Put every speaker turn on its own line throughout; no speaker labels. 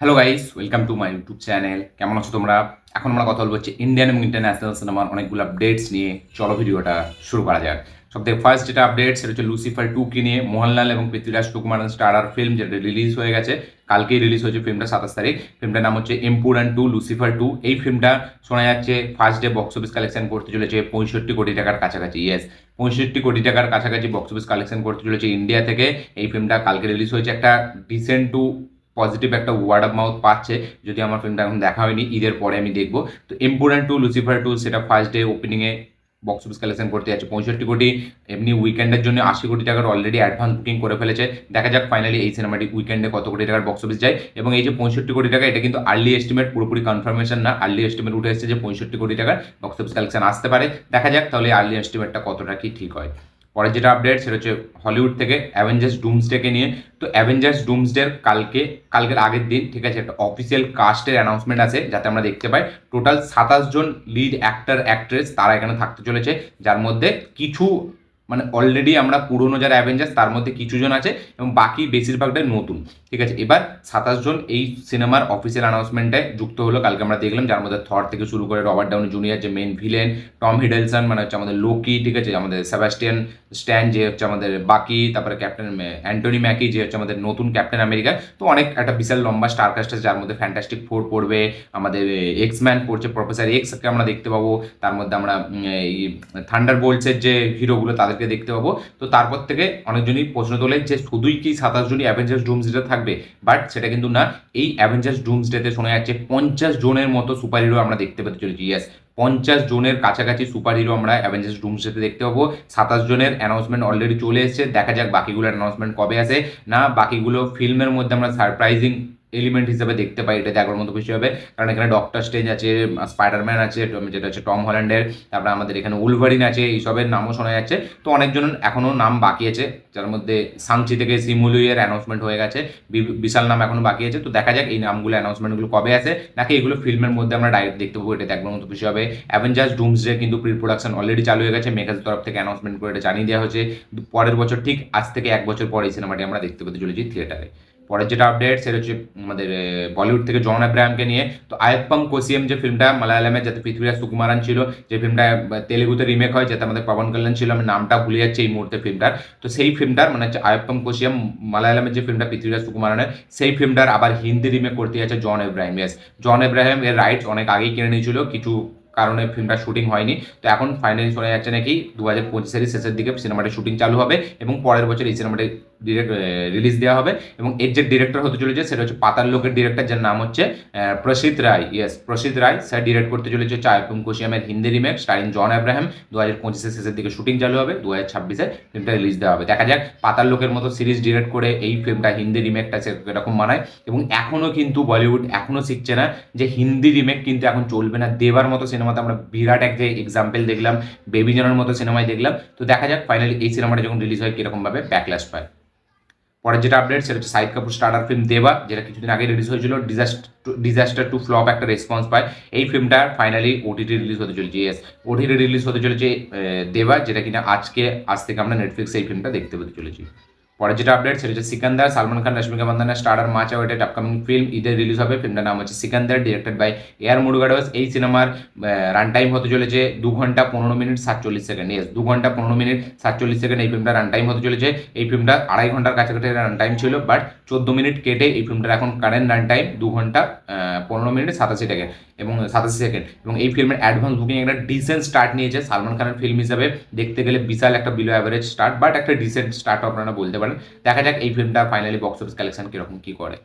Hello guys welcome to my YouTube channel কেমন আছো তোমরা? এখন আমরা কথা বলব হচ্ছে ইন্ডিয়ান এবং ইন্টারন্যাশনাল সিনেমার অনেকগুলো আপডেটস নিয়ে। চলো ভিডিওটা শুরু করা যাক। সব থেকে ফার্স্ট যেটা আপডেট সেটা হচ্ছে লুসিফার টু কে নিয়ে মোহনলাল এবং পৃথ্বীরাজ সুকুমারন স্টারার ফিল্ম যেটা রিলিজ হয়ে গেছে, কালকেই রিলিজ হয়েছে ফিল্মটা সাতাশ তারিখ। ফিল্মটার নাম হচ্ছে এম্পুরান টু লুসিফার টু এই ফিল্মটা শোনা যাচ্ছে first day box office collection করতে চলেছে পঁয়ষট্টি কোটি টাকার কাছাকাছি। ইয়েস পঁয়ষট্টি কোটি টাকার কাছাকাছি বক্স অফিস কালেকশন করতে চলেছে ইন্ডিয়া থেকে। এই ফিল্মটা কালকে রিলিজ হয়েছে। একটা ডিসেন্ট টু পজিটিভ একটা ওয়ার্ড অফ মাউথ পাচ্ছে, যদি আমার ফিল্মটা এখন দেখা হয়নি, ঈদের পরে আমি দেখব। তো এম্পোর্টেন্ট টু লুসিফার টু সেটা ফার্স্ট ডে ওপেনিংয়ে বক্স অফিস কালেকশন করতে যাচ্ছে, পঁয়ষট্টি কোটি, এমনি উইকেন্ডের জন্য আশি কোটি টাকার অলরেডি অ্যাডভান্স বুকিং করে ফেলেছে। দেখা যাক ফাইনালি এই সিনেমাটি উইকেন্ডে কত কোটি টাকার বক্স অফিস যায়। এবং এই যে পঁয়ষট্টি কোটি টাকা, এটা কিন্তু আর্লি এস্টিমেট পুরোপুরি কনফার্মেশন না আর্লি এস্টিমেট উঠে এসেছে যে পঁয়ষট্টি কোটি টাকার বক্স অফিস কালেকশন আসতে পারে। দেখা যাক তাহলে আর্লি এস্টিমেটটা কতটা কি ঠিক হয়। পরে যেটা আপডেট সেটা হচ্ছে হলিউড থেকে অ্যাভেঞ্জার্স ডুমস ডেকে নিয়ে। তো অ্যাভেঞ্জার্স ডুমস ডুমসডের কালকে, কালকের আগের দিন, ঠিক আছে, একটা অফিসিয়াল কাস্টের অ্যানাউন্সমেন্ট আছে, যাতে আমরা দেখতে পাই। টোটাল সাতাশ জন লিড অ্যাক্টর অ্যাক্ট্রেস তারা এখানে থাকতে চলেছে, যার মধ্যে কিছু মানে অলরেডি আমরা পুরনো যারা অ্যাভেঞ্জার্স তার মধ্যে কিছু জন আছে এবং বাকি বেশিরভাগটাই নতুন। ঠিক আছে? এবার সাতাশ জন এই সিনেমার অফিসিয়াল অ্যানাউন্সমেন্টে যুক্ত হলো। কালকে আমরা দেখলাম যার মধ্যে থর থেকে শুরু করে রবার্ট ডাউনি জুনিয়র যে মেন ভিলেন টম হিডেলসন মানে হচ্ছে আমাদের লোকি ঠিক আছে? আমাদের সেবাস্টিয়ান স্ট্যান যে হচ্ছে আমাদের বাকি, তারপরে ক্যাপ্টেন অ্যান্টনি ম্যাকি যে হচ্ছে আমাদের নতুন ক্যাপ্টেন আমেরিকা তো অনেক, একটা বিশাল লম্বা স্টার কাস্ট আছে, যার মধ্যে ফ্যান্টাস্টিক ফোর পড়বে, আমাদের এক্স ম্যান পড়ছে প্রফেসর এক্সকে আমরা দেখতে পাবো। তার মধ্যে আমরা এই থান্ডার বোল্টসের যে হিরোগুলো তাদেরকে দেখতে পাবো। তো তারপর থেকে অনেকজনই প্রশ্ন তোলে যে শুধুই কি সাতাশ জনই অ্যাভেঞ্জার্স ডুমসডে থাকবে? বাট সেটা কিন্তু না, এই অ্যাভেঞ্জার্স ডুমসডেতে শোনা যাচ্ছে পঞ্চাশ জনের মতো সুপার হিরো আমরা দেখতে পেতে চলেছি। ইয়াস পঞ্চাশ জনের কাছাকাছি সুপার হিরো আমরা অ্যাভেঞ্জার্স ডুমসডেতে দেখতে পাবো। সাতাশ জনের অ্যানাউন্সমেন্ট অলরেডি চলে এসেছে। দেখা যাক বাকিগুলোর অ্যানাউন্সমেন্ট কবে আসে। না, বাকিগুলো ফিল্মের মধ্যে আমরা সারপ্রাইজিং এলিমেন্ট হিসেবে দেখতে পাই এটা দেখার মতো খুশি হবে। কারণ এখানে ডক্টর স্টেঞ্জ আছে স্পাইডারম্যান আছে, যেটা হচ্ছে টম হল্যান্ডের তারপরে আমাদের এখানে উলভারিন আছে, এইসবের নামও শোনা যাচ্ছে। তো অনেকজন এখনও নাম বাকি আছে, যার মধ্যে সাংচি থেকে সিমুলুইয়ের অ্যানাউন্সমেন্ট হয়ে গেছে। বিশাল নাম এখনও বাকি আছে। তো দেখা যাক এই নামগুলো অ্যানাউন্সমেন্টগুলো কবে আসে। নাকি এগুলো ফিল্মের মধ্যে আমরা ডাইরেক্ট দেখতে পাবো এটা দেখার মতো খুশি হবে। অ্যাভেঞ্জার্স ডুমস ডে কিন্তু প্রি প্রোডাকশন অলরেডি চালু হয়ে গেছে। মেকাজ তরফ থেকে অ্যানাউন্সমেন্ট করে এটা জানিয়ে দেওয়া হয়েছে। পরের বছর, ঠিক আজ থেকে এক বছর পরে এই সিনেমাটি আমরা দেখতে পেতে চলেছি থিয়েটারে পরের যেটা আপডেট সেটা হচ্ছে আমাদের বলিউড থেকে জন আব্রাহামকে নিয়ে। তো আয়প্পম কোসিয়াম যে ফিল্মটা মালায়ালামে যাতে পৃথ্বীরাজ সুকুমারান ছিল, যে ফিল্মটা তেলেগুতে রিমেক হয়, যাতে আমাদের পবন কল্যাণ ছিল, আমি নামটা ভুলে যাচ্ছি এই মুহূর্তে ফিল্মটার তো সেই ফিল্মটার মানে হচ্ছে আয়প্পম কোসিয়াম মালায়ালামের যে ফিল্মটা পৃথ্বীরাজ সুকুমারানের, সেই ফিল্মটার আবার হিন্দি রিমেক করতে যাচ্ছে জন এব্রাহিম ইয়েস জন এব্রাহিম এর রাইটস অনেক আগেই কিনে নিয়েছিল, কিছু কারণে ফিল্মটা শুটিং হয়নি। তো এখন ফাইনালি শোনা যাচ্ছে নাকি, দু হাজার পঁচিশের শেষের দিকে সিনেমাটির শুটিং চালু হবে এবং পরের বছর এই সিনেমাটি রিলিজ দেওয়া হবে এবং এর যে ডিরেক্টর হতে চলেছে সেটা হচ্ছে পাতাল লোকের ডিরেক্টর যার নাম হচ্ছে Prasid Roy. Yes Prasid Roy sir direct করতে চলেছে চায়পুম কোশিয়ামের হিন্দি রিমেক স্টারিং জন আব্রাহাম। দু হাজার পঁচিশের শেষের দিকে শুটিং চালু হবে দু হাজার ছাব্বিশে ফিল্মটা রিলিজ দেওয়া হবে। দেখা যাক, পাতাল লোকের মতো সিরিজ ডিরেক্ট করে এই ফিল্মটা হিন্দি রিমেকটা সেরকম মানায়। এবং এখনও কিন্তু বলিউড এখনও শিখছে না যে হিন্দি রিমেক কিন্তু এখন চলবে না। দেবার মতো সিনেমাতে আমরা বিরাট এক যে এক্সাম্পল দেখলাম, বেবি জনের মতো সিনেমায় দেখলাম। তো দেখা যাক ফাইনালি এই সিনেমাটা যখন রিলিজ হয়, কীরকমভাবে ব্যাকল্যাশ পায়। পরের যেটা আপডেট সেটা হচ্ছে সাইদ কাপুর স্টার্টার ফিল্ম দেবা যেটা কিছুদিন আগে রিলিজ হয়েছিল। ডিজাস্টার ডিজাস্টার টু ফ্লপ একটা রেসপন্স পায়। এই ফিল্মটা ফাইনালি ওটিটি রিলিজ হতে চলেছে ইয়েস ওটিটি রিলিজ হতে চলেছে দেবা যেটা কিনা আজকে, আজ থেকে আমরা নেটফ্লিক্সে এই ফিল্মটা দেখতে পেতে চলেছি। পরের যেটা আপডেট সেটা হচ্ছে Sikandar, Salman Khan, Rashmika Mandanna starrer much awaited upcoming film ঈদের রিলিজ হবে। ফিল্মটার নাম হচ্ছে Sikandar directed by A R Murugadoss এই সিনেমার রান টাইম হতে চলেছে দু ঘণ্টা পনেরো মিনিট সাতচল্লিশ সেকেন্ড ইয়েস দু ঘণ্টা পনেরো মিনিট সাতচল্লিশ সেকেন্ড এই ফিল্মটা রান টাইম হতে চলেছে। এই ফিল্মটা আড়াই ঘণ্টার কাছাকাছি রান টাইম ছিল বাট চোদ্দ মিনিট কেটে এই ফিল্মটার এখন কারেন্ট রান টাইম দু ঘণ্টা পনেরো মিনিট সাতাশি সেকেন্ড এবং সাতাশি সেকেন্ড এবং এই ফিল্মের অ্যাডভান্স বুকিং একটা ডিসেন্ট স্টার্ট নিয়েছে, সালমান খানের ফিল্ম হিসাবে। দেখতে গেলে বিশাল একটা বিলো অ্যাভারেজ স্টার্ট বাট একটা ডিসেন্ট স্টার্ট আপনারা বলতে পারেন। দেখা যাক এই ফিল্মটা ফাইনালি বক্স অফিস কালেকশন কীরকম কী করে।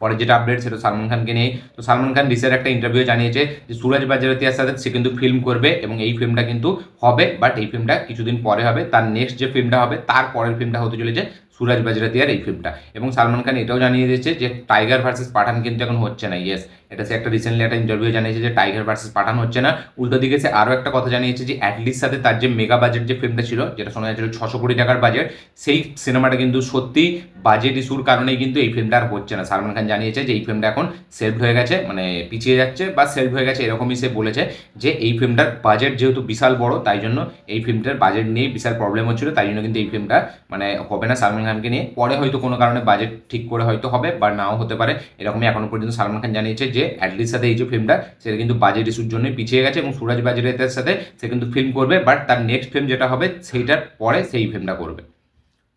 পরে যেটা আপডেট সেটা সালমান খানকে নিয়ে। তো সালমান খান রিসেন্ট একটা ইন্টারভিউ জানিয়েছে যে, সুরজ বাজারতিয়ার সাথে সে কিন্তু ফিল্ম করবে এবং এই ফিল্মটা কিন্তু হবে বাট এই ফিল্মটা কিছুদিন পরে হবে। তার নেক্সট যে ফিল্মটা হবে, তার পরের ফিল্মটা হতে চলেছে সুরাজ বাজরাতিয়ার এই ফিল্মটা এবং সালমান খান এটাও জানিয়ে দিয়েছে যে টাইগার ভার্সেস পাঠান কিন্তু এখন হচ্ছে না ইয়েস এটা সে একটা রিসেন্টলি একটা ইন্টারভিউ জানিয়েছে যে টাইগার ভার্সেস পাঠান হচ্ছে না। উল্টো দিকে সে আরও একটা কথা জানিয়েছে যে অ্যাটলিস্ট সাথে তার যে মেগা বাজেট যে ফিল্মটা ছিল, যেটা শোনা যাচ্ছিল ছশো কোটি টাকার বাজেট সেই সিনেমাটা কিন্তু সত্যি বাজেট ইস্যুর কারণেই কিন্তু এই ফিল্মটা আর হচ্ছে না। সালমান খান জানিয়েছে যে এই ফিল্মটা এখন সেলফ হয়ে গেছে মানে পিছিয়ে যাচ্ছে বা সেলফ হয়ে গেছে এরকমই সে বলেছে যে এই ফিল্মটার বাজেট যেহেতু বিশাল বড়, তাই জন্য এই ফিল্মটার বাজেট নিয়ে বিশাল প্রবলেম হচ্ছিল, তাই জন্য কিন্তু এই ফিল্মটা মানে হবে না সালমান খানকে নিয়ে। পরে হয়তো কোনো কারণে বাজেট ঠিক করে হয়তো হবে বা নাও হতে পারে, এরকমই এখনও পর্যন্ত সালমান খান জানিয়েছে যে অ্যাটলিস্ট সাথে এই যে ফিল্মটা সেটা কিন্তু বাজেট ইস্যুর জন্যই পিছিয়ে গেছে এবং সুরাজ বাজেটের সাথে সে কিন্তু ফিল্ম করবে বাট তার নেক্সট ফিল্ম যেটা হবে, সেইটার পরে সেই ফিল্মটা করবে।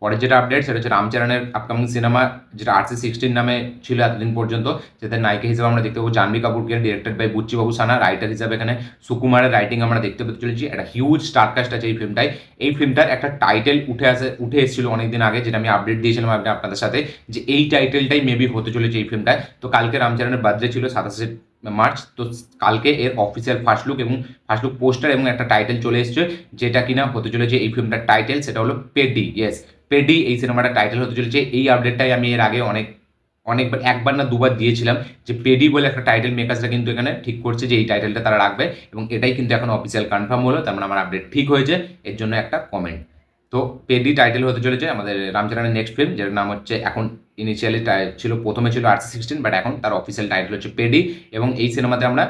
পরের যেটা আপডেট সেটা হচ্ছে রামচরণের আপকামিং সিনেমা যেটা আরসি সিক্সটিন নামে ছিল এতদিন পর্যন্ত যাতে নায়িকা হিসেবে আমরা দেখতে পাবো Jahnavi কাপুরকে directed by Babu Sana writer হিসাবে এখানে সুকুমারের রাইটিং আমরা দেখতে পেতে চলেছি। একটা হিউজ স্টারকাস্ট আছে এই ফিল্মটাই এই ফিল্মটার একটা টাইটেল উঠে আসে, উঠে এসেছিল অনেকদিন আগে, যেটা আমি আপডেট দিয়েছিলাম আপনি আপনাদের সাথে, যে এই টাইটেলটাই মেবি হতে চলেছে এই ফিল্মটায় তো কালকে রামচরণের বার্থডে ছিল, সাতাশে মার্চ, তো কালকে এর অফিসিয়াল ফার্স্ট লুক এবং ফার্স্ট লুক পোস্টার এবং একটা টাইটেল চলে এসছে, যেটা কিনা হতে চলেছে এই ফিল্মটার টাইটেল সেটা হলো পেডি ইয়েস পেডি এই সিনেমাটার টাইটেল হতে চলেছে। এই আপডেটটাই আমি এর আগে অনেক, অনেকবার, একবার না দুবার দিয়েছিলাম যে পেডি বলে একটা টাইটেল মেকার্সরা কিন্তু এখানে ঠিক করছে যে এই টাইটেলটা তারা রাখবে এবং এটাই কিন্তু এখন অফিসিয়াল কনফার্ম হলো, তার মানে আমার আপডেট ঠিক হয়েছে, এর জন্য একটা কমেন্ট তো পেডি টাইটেল হতে চলেছে আমাদের রামচরণের নেক্সট ফিল্ম যেটার নাম হচ্ছে এখন ইনিশিয়ালি ছিল, প্রথমে ছিল আর্টস সিক্সটিন বাট এখন তার অফিসিয়াল টাইটেল হচ্ছে পেডি এবং এই সিনেমাতে আমরা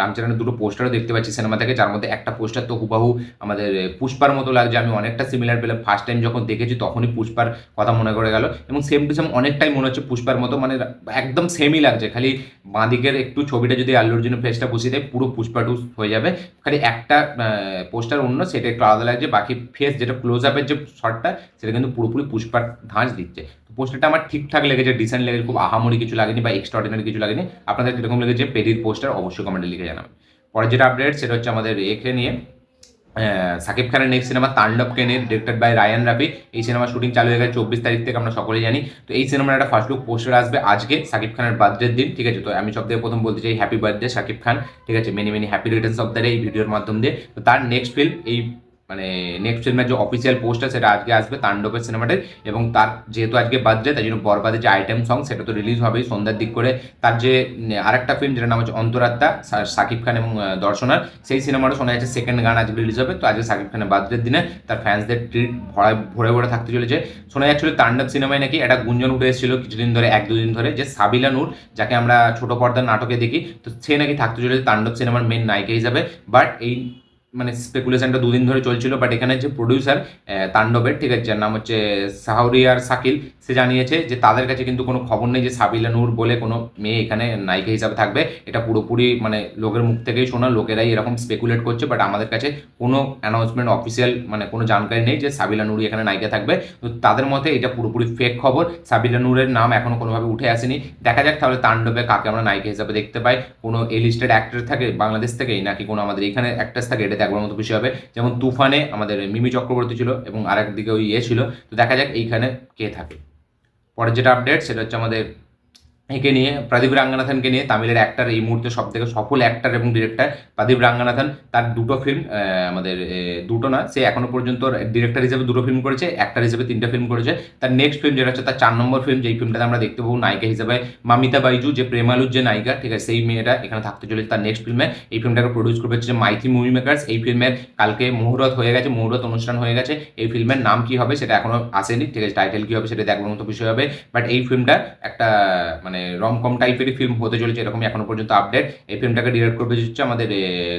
রামচরণের দুটো পোস্টারও দেখতে পাচ্ছি সিনেমা থেকে, যার মধ্যে একটা পোস্টার তো হুবাহু আমাদের পুষ্পার মতো লাগছে। আমি অনেকটা সিমিলার পেলাম। ফার্স্ট টাইম যখন দেখেছি, তখনই পুষ্পার কথা মনে করে গেল। এবং সেম টু সেম অনেকটাই মনে হচ্ছে পুষ্পার মতো মানে একদম সেমই লাগছে। খালি বাঁদিকের একটু ছবিটা যদি আল্লু অর্জুনের ফেসটা বসিয়ে দেয়, পুরো পুষ্পা টু হয়ে যাবে। খালি একটা পোস্টার অন্য, সেটা একটু আলাদা লাগছে। বাকি ফেস যেটা ক্লোজ আপের যে শটটা সেটা কিন্তু পুরোপুরি পুষ্পার ধাঁচ দিচ্ছে। পোস্টারটা আমার ঠিকঠাক লেগেছে ডিসেন্ট লেগেছে, খুব আহামরি কিছু লাগেনি বা এক্সট্রাঅর্ডিনারি কিছু লাগেনি, আপনাদের কীরকম লেগেছে পেরির পোস্টার অবশ্যই কমেন্টে লিখে জানাবেন। পরে যেটা আপডেট সেটা হচ্ছে আমাদের একে নিয়ে সাকিব খানের নেক্সট সিনেমা তাণ্ডবকে নিয়ে ডিরেক্টেড বাই রায়ান রাফি। এই সিনেমা শুটিং চালু হয়ে গেছে চব্বিশ তারিখ থেকে, আমরা সকলেই জানি। তো এই সিনেমার একটা ফার্স্ট লুক পোস্টার আসবে আজকে, সাকিব খানের বার্থডের দিন, ঠিক আছে? তো আমি সব থেকে প্রথম বলতে চাই হ্যাপি বার্থডে সাকিব খান, ঠিক আছে? Many many happy returns of the এই ভিডিওর মাধ্যম দিয়ে। তো তার নেক্সট ফিল্ম এই মানে নেক্সট ফিল্মের যে অফিসিয়াল পোস্টার সেটা আজকে আসবে তাণ্ডবের সিনেমাটার এবং তার যেহেতু আজকে বার্থডে তাই জন্য বরবাদের যে আইটেম সং সেটা তো রিলিজ হবেই। সন্ধ্যার দিক করে তার যে আরেকটা ফিল্ম যেটার নাম হচ্ছে অন্তরাত্মা সাকিব খান এবং দর্শনার, সেই সিনেমাটা শোনা যাচ্ছে সেকেন্ড গান আজকে রিলিজ হবে। তো আজকে সাকিব খানের বার্থডের দিনে তার ফ্যান্সদের ট্রিট ভরা ভরে ভরে থাকতে চলেছে। শোনা যাচ্ছিল তাণ্ডব সিনেমায় নাকি একটা গুঞ্জন উঠে এসেছিল কিছুদিন ধরে, এক দুদিন ধরে, যে সাবিলা নূর, যাকে আমরা ছোট পর্দার নাটকে দেখি, তো সে নাকি থাকতে চলেছে তাণ্ডব সিনেমার মেন নায়িকা হিসাবে। বাট এই মানে স্পেকুলেশনটা দুদিন ধরে চলছিল বাট এখানে যে প্রডিউসার তাণ্ডবের, ঠিক আছে, যার নাম হচ্ছে সাহরিয়ার সাকিল সে জানিয়েছে যে তাদের কাছে কিন্তু কোনো খবর নেই যে সাবিলা নূর বলে কোনো মেয়ে এখানে নায়িকা হিসাবে থাকবে। এটা পুরোপুরি মানে লোকের মুখ থেকেই শোনা, লোকেরাই এরকম স্পেকুলেট করছে বাট আমাদের কাছে কোনো অ্যানাউন্সমেন্ট অফিসিয়াল মানে কোনো জানকারি নেই যে সাবিলা নূরই এখানে নায়িকা থাকবে। তো তাদের মতে এটা পুরোপুরি ফেক খবর, সাবিলা নূরের নাম এখনও কোনোভাবে উঠে আসেনি। দেখা যাক তাহলে তাণ্ডবে কাকে আমরা নায়িকা হিসাবে দেখতে পাই। কোনো এ লিস্টেড অ্যাক্টর থাকে বাংলাদেশ থেকেই, নাকি কোনো আমাদের এখানে অ্যাক্টার্স থাকে এটা দেখবার মতো খুশি হবে। যেমন তুফানে আমাদের মিমি চক্রবর্তী ছিল এবং আরেকদিকে ওই ইয়ে ছিল। তো দেখা যাক এইখানে কে থাকে। পরের যেটা আপডেট সেটা হচ্ছে আমাদের একে নিয়ে, প্রদীপ রাঙ্গানাথনকে নিয়ে তামিলের অ্যাক্টার এই মুহূর্তে সব থেকে সফল অ্যাক্টার এবং ডিরেক্টর প্রদীপ রাঙ্গানাথন। তার দুটো ফিল্ম আমাদের দুটো না, সে এখনও পর্যন্ত ডিরেক্টর হিসেবে দুটো ফিল্ম করেছে অ্যাক্টার হিসেবে তিনটা ফিল্ম করেছে। তার নেক্সট ফিল্ম যেটা হচ্ছে, তার চার নম্বর ফিল্ম যেই ফিল্মটাতে আমরা দেখতে পাবো নায়িকা হিসেবে মামিতা বাইজু, যে প্রেমালুর যে নায়িকা, ঠিক আছে, সেই মেয়েটা এখানে থাকতে চলেছে তার নেক্সট ফিল্মে এই ফিল্মটাকে প্রডিউস করবে হচ্ছে মাইথি মুভি মেকার্স এই ফিল্মের কালকে মুহূর্ত হয়ে গেছে, মুহূর্ত অনুষ্ঠান হয়ে গেছে। এই ফিল্মের নাম কি হবে সেটা এখনও আসেনি, ঠিক আছে টাইটেল কি হবে সেটা দেখবার মতো বিষয় হবে। বাট এই ফিল্মটা একটা মানে রমকম টাইপেরই ফিল্ম হতে চলেছে, এরকমই এখনও পর্যন্ত আপডেট এই ফিল্মটাকে ডিরেক্ট করবে হচ্ছে আমাদের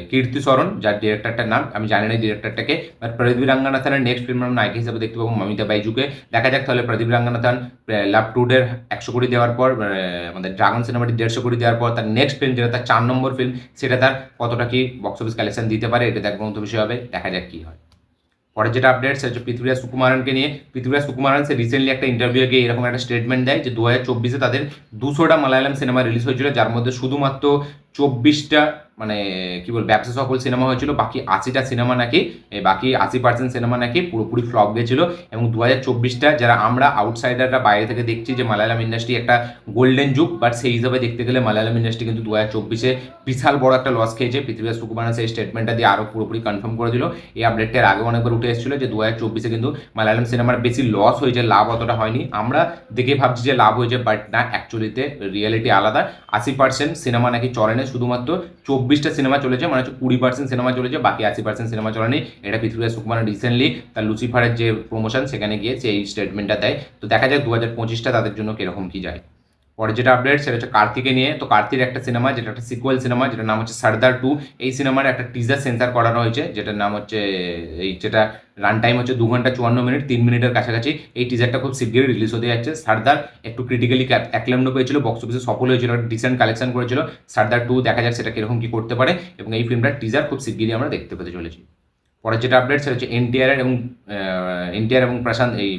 কীর্তি সরণ, যার ডিরেক্টরটার নাম আমি জানি না ডিরেক্টরটাকে বাট প্রদীপ রাঙ্গানাথনের নেক্সট ফিল্ম আমরা নায়িকা হিসেবে দেখতে পাবো মমিতা বাইজুকে। দেখা যাক তাহলে প্রদীপ রাঙ্গানাথন লাভ টুডের একশো কোটি দেওয়ার পর আমাদের ড্রাগন সিনেমাটি দেড়শো কোটি দেওয়ার পর, তার নেক্সট ফিল্ম যেটা, তার চার নম্বর ফিল্ম সেটা তার কতটা কি বক্স অফিস কালেকশন দিতে পারে, এটা দেখবার মতো বিষয় হবে, দেখা যাক কি হয়। পরে যেটা আপডেট সেটা হচ্ছে পৃথিবীরাজ সুকুমারনকে নিয়ে। পৃথিবীরাজ সুকুমারন, সে রিসেন্টলি একটা ইন্টারভিউ গিয়ে এরকম একটা স্টেটমেন্ট দেয় যে দু হাজার চব্বিশে তাদের দুশোটা মালায়ালাম সিনেমা রিলিজ হয়েছিল, যার মধ্যে শুধুমাত্র চব্বিশটা মানে কি বল ব্যবসা সফল সিনেমা হয়েছিল, বাকি আশিটা সিনেমা নাকি বাকি আশি পার্সেন্ট সিনেমা নাকি পুরোপুরি ফ্লপ গেছিল, এবং দু হাজার চব্বিশটা যারা আমরা আউটসাইডাররা বাইরে থেকে দেখছি যে মালায়ালাম ইন্ডাস্ট্রি একটা গোল্ডেন যুগ বাট সেই হিসাবে দেখতে গেলে মালায়ালাম ইন্ডাস্ট্রি কিন্তু দু হাজার চব্বিশে বিশাল বড় একটা লস খেয়েছে। পৃথিবীর সুকুমার সেই স্টেটমেন্টটা দিয়ে আরও পুরোপুরি কনফার্ম করে দিল। এই আপডেটটার আগে অনেকবার উঠে এসেছিল যে দু হাজার চব্বিশে কিন্তু মালায়ালাম সিনেমার বেশি লস হয়েছে, লাভ অতটা হয়নি। আমরা দেখে ভাবছি যে লাভ হয়েছে বাট না অ্যাকচুয়ালিতে রিয়েলিটি আলাদা। আশি পার্সেন্ট সিনেমা নাকি চলে শুধুমাত্র চব্বিশটা সিনেমা চলেছে মানে হচ্ছে কুড়ি পার্সেন্ট সিনেমা চলেছে, বাকি আশি পার্সেন্ট সিনেমা চলেনি। এটা পৃথিবীর সুকুমার রিসেন্টলি তার লুসিফারের যে প্রমোশন সেখানে গিয়ে সেই স্টেটমেন্টটা দেয়। তো দেখা যায় দু হাজার পঁচিশটা তাদের জন্য কীরকম কী যায়। পরে যেটা আপডেট সেটা হচ্ছে কার্তিকে নিয়ে। তো কার্তির একটা সিনেমা যেটা একটা সিকুয়েল সিনেমা যেটার নাম হচ্ছে সর্দার টু এই সিনেমার একটা টিজার সেন্সার করানো হয়েছে, যেটার নাম হচ্ছে, এই যেটা রান টাইম হচ্ছে দু ঘণ্টা চুয়ান্ন মিনিট, তিন মিনিটের কাছাকাছি। এই টিজারটা খুব শিগগিরই রিলিজ হতে যাচ্ছে। সর্দার একটু ক্রিটিক্যালি অ্যাক্লেমড পেয়েছিল বক্স অফিসে সফল হয়েছিল ডিসেন্ট কালেকশন করেছিল। সর্দার টু দেখা যাক সেটা কীরকম কী করতে পারে। এবং এই ফিল্মটার টিজার খুব শিগগিরই আমরা দেখতে পেতে চলেছি। পরে যেটা আপডেট সেটা হচ্ছে এনটিআর এবং এনটিআর এবং প্রশান্ত, এই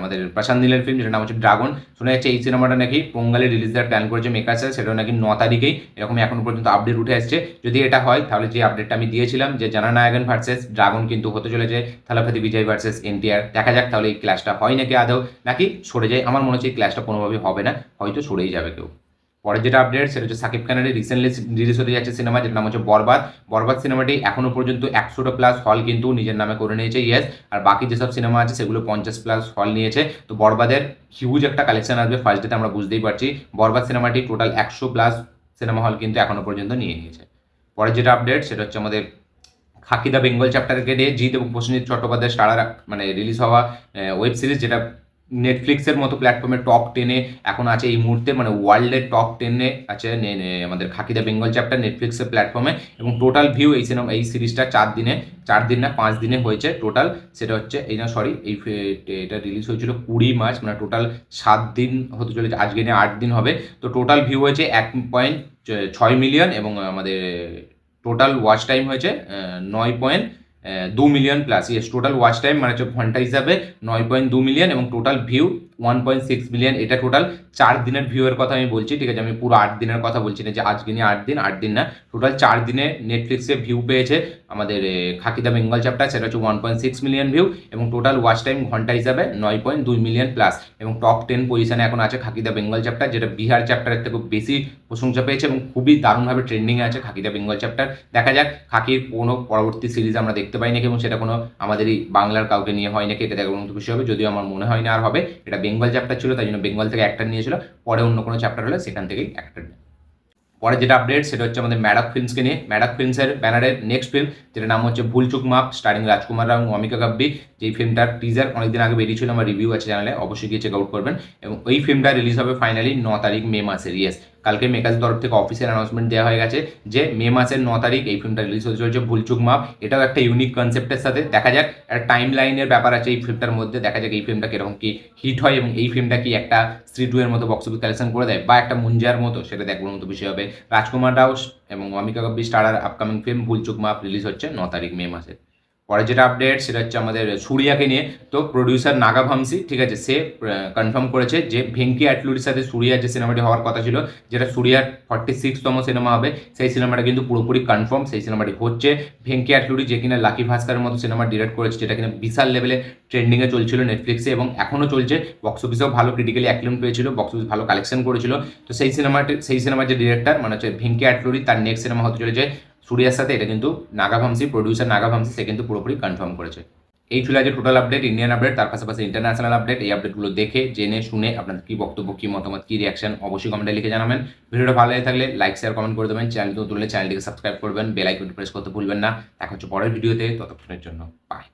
আমাদের প্রশান্ত নীলের ফিল্ম যেটা নাম হচ্ছে ড্রাগন শোনা যাচ্ছে এই সিনেমাটা নাকি পোঙ্গালে রিলিজ দেওয়ার প্ল্যান করেছে মেকার্সে সেটাও নাকি ন তারিখেই এরকম এখনও পর্যন্ত আপডেট উঠে আসছে। যদি এটা হয়, তাহলে যে আপডেটটা আমি দিয়েছিলাম যে জানানায়গন ভার্সেস ড্রাগন কিন্তু হতে চলেছে থালাপতি বিজয় ভার্সেস এনটিআর দেখা যাক তাহলে এই ক্লাসটা হয় নাকি আদৌ, নাকি সরে যায়। আমার মনে হচ্ছে এই ক্লাসটা কোনোভাবেই হবে না, হয়তো সরেই যাবে কেউ। পরে যেটা আপডেট সেটা হচ্ছে সাকিব খানের রিসেন্টলি রিলিজ হতে যাচ্ছে সিনেমা যেটার নাম হচ্ছে বরবাদ। বরবাদ সিনেমাটি এখনও পর্যন্ত একশোটা প্লাস হল কিন্তু নিজের নামে করে নিয়েছে ইয়েস আর বাকি যেসব সিনেমা আছে, সেগুলো পঞ্চাশ প্লাস হল নিয়েছে। তো বরবাদের হিউজ একটা কালেকশন আসবে ফার্স্ট ডেতে আমরা বুঝতেই পারছি। বরবাদ সিনেমাটি টোটাল একশো প্লাস সিনেমা হল কিন্তু এখনও পর্যন্ত নিয়ে নিয়েছে। পরে যেটা আপডেট সেটা হচ্ছে আমাদের খাকিদা বেঙ্গল চ্যাপ্টারকে নিয়ে, জিৎ এবং প্রসেনজিৎ চট্টোপাধ্যায় স্টার মানে রিলিজ হওয়া ওয়েব সিরিজ যেটা নেটফ্লিক্সের মতো প্ল্যাটফর্মে টপ টেনে এখন আছে এই মুহূর্তে মানে ওয়ার্ল্ডের টপ টেনে আছে আমাদের খাকিদা বেঙ্গল চ্যাপ্টার নেটফ্লিক্সের প্ল্যাটফর্মে এবং টোটাল ভিউ এই সিনেমা এই সিরিজটা চার দিনে, চার দিন না, পাঁচ দিনে হয়েছে টোটাল সেটা হচ্ছে এই না সরি এই এটা রিলিজ হয়েছিল কুড়ি মার্চ মানে টোটাল সাত দিন হতে চলেছে, আজকে নিয়ে আট দিন হবে, তো টোটাল ভিউ হয়েছে এক পয়েন্ট ছয় মিলিয়ন এবং আমাদের টোটাল ওয়াচ টাইম হয়েছে নয় পয়েন্ট দু million plus yes total watch time মানে হচ্ছে ঘণ্টা হিসাবে নয় পয়েন্ট দু মিলিয়ন এবং total view one point six million এটা টোটাল চার দিনের ভিউয়ের কথা আমি বলছি, ঠিক আছে? আমি পুরো আট দিনের কথা বলছি না যে আজকে নিয়ে আট দিন আট দিন না। টোটাল চার দিনে নেটফ্লিক্সে ভিউ পেয়েছে আমাদের খাকিদা বেঙ্গল চ্যাপ্টার সেটা হচ্ছে one point six million view এবং টোটাল ওয়াচ টাইম ঘণ্টা হিসাবে নয় পয়েন্ট দুই মিলিয়ন প্লাস এবং টপ টেন পজিশনে এখন আছে খাকিদা বেঙ্গল চ্যাপ্টার যেটা বিহার চ্যাপ্টারের থেকে বেশি প্রশংসা পেয়েছে এবং খুবই দারুণভাবে ট্রেন্ডিংয়ে আছে খাকিদা বেঙ্গল চ্যাপ্টার দেখা যাক খাকির কোনো পরবর্তী সিরিজ আমরা দেখতে পাই নাকি এবং সেটা কোনো আমাদেরই বাংলার কাউকে নিয়ে হয় নাকি, এটা দেখার মতো হবে, যদিও আমার মনে হয় না আর হবে, এটা বেঙ্গল চ্যাপ্টার ছিল, তাই জন্য বেঙ্গল থেকে একটা নিয়েছিল। পরে অন্য কোনো চ্যাপ্টার হলে সেখান থেকেই একটা পরে যেটা আপডেট সেটা হচ্ছে আমাদের ম্যাডাক ফিল্মসকে নিয়ে। ম্যাডাক ফিল্মসের ব্যানারের নেক্সট ফিল্ম যেটা নাম হচ্ছে ভুলচুক মাপ স্টারিং রাজকুমার রাও, অমিকা গাব্বি যেই ফিল্মটার টিজার অনেকদিন আগে বেরিয়েছিল, আমার রিভিউ আছে চ্যানেলে অবশ্যই গিয়ে চেক আউট করবেন। এবং ওই ফিল্মটা রিলিজ হবে ফাইনালি ন তারিখ মে মাসের ইয়েস কালকে মেকার্স তরফ থেকে অফিসিয়াল অ্যানাউন্সমেন্ট দেওয়া হয়ে গেছে যে মে মাসের ন তারিখ এই ফিল্মটা রিলিজ হতে চলেছে ভুলচুক মাপ। এটাও একটা ইউনিক কনসেপ্টের সাথে। দেখা যাক, একটা টাইম লাইনের ব্যাপার আছে এই ফিল্মটার মধ্যে। দেখা যাক এই ফিল্মটা কীরকম কি হিট হয় এবং এই ফিল্মটা কি একটা স্ত্রী টু এর মতো বক্স অফিস কালেকশন করে দেয় বা একটা মুঞ্জার মতো, সেটা দেখবার মতো বিষয় হবে। রাজকুমার রাও এবং Wamiqa Gabbi starrer upcoming film Bhool Chuk Maaf release হচ্ছে ন তারিখ মে মাসে। পরে যেটা আপডেট সেটা হচ্ছে আমাদের সুরিয়াকে নিয়ে। তো প্রডিউসার নাগাভামসি, ঠিক আছে, সে কনফার্ম করেছে যে ভেঙ্কি অ্যাটলুরির সাথে সুরিয়ার যে সিনেমাটি হওয়ার কথা ছিল, যেটা সুরিয়ার ফর্টি সিক্সতম সিনেমা হবে, সেই সিনেমাটা কিন্তু পুরোপুরি কনফার্ম সেই সিনেমাটি হচ্ছে। ভেঙ্কি অ্যাটলুরি যে কিনা লাকি ভাস্কারের মতো সিনেমা ডিরেক্ট করেছে, যেটা কিনা বিশাল লেভেলে ট্রেন্ডিংয়ে চলছিল নেটফ্লিক্সে এবং এখনও চলছে। বক্স অফিসেও ভালো ক্রিটিক্যালি অ্যাক্লেম পেয়েছিল বক্স অফিস ভালো কালেকশন করেছিল। তো সেই সিনেমাটি সেই সিনেমার যে ডিরেক্টর মানে হচ্ছে ভেঙ্কি অ্যাটলুরি তার নেক্সট সিনেমা হতে চলেছে সুরিয়ার সাথে এটা কিন্তু নাগাভামসি প্রডিউসার নাগাভামসি, সে কিন্তু পুরোপুরি কনফার্ম করেছে। এই ছিল আজকে টোটাল আপডেট ইন্ডিয়ান আপডেট তার পাশাপাশি ইন্টারন্যাশনাল আপডেট এই আপডেটগুলো দেখে, জেনে, শুনে আপনাদের কী বক্তব্য, কী মতামত, কী রিয়াকশন অবশ্যই কমেন্টে লিখে জানাবেন। ভিডিওটা ভালো লাগে থাকলে লাইক শেয়ার কমেন্ট করে দেবেন। চ্যানেল তুললে চ্যানেলটিকে সাবস্ক্রাইব করবেন বেল আইকনটি প্রেস করতে ভুলবেন না। দেখা হচ্ছে পরের ভিডিওতে, ততক্ষণের জন্য বাই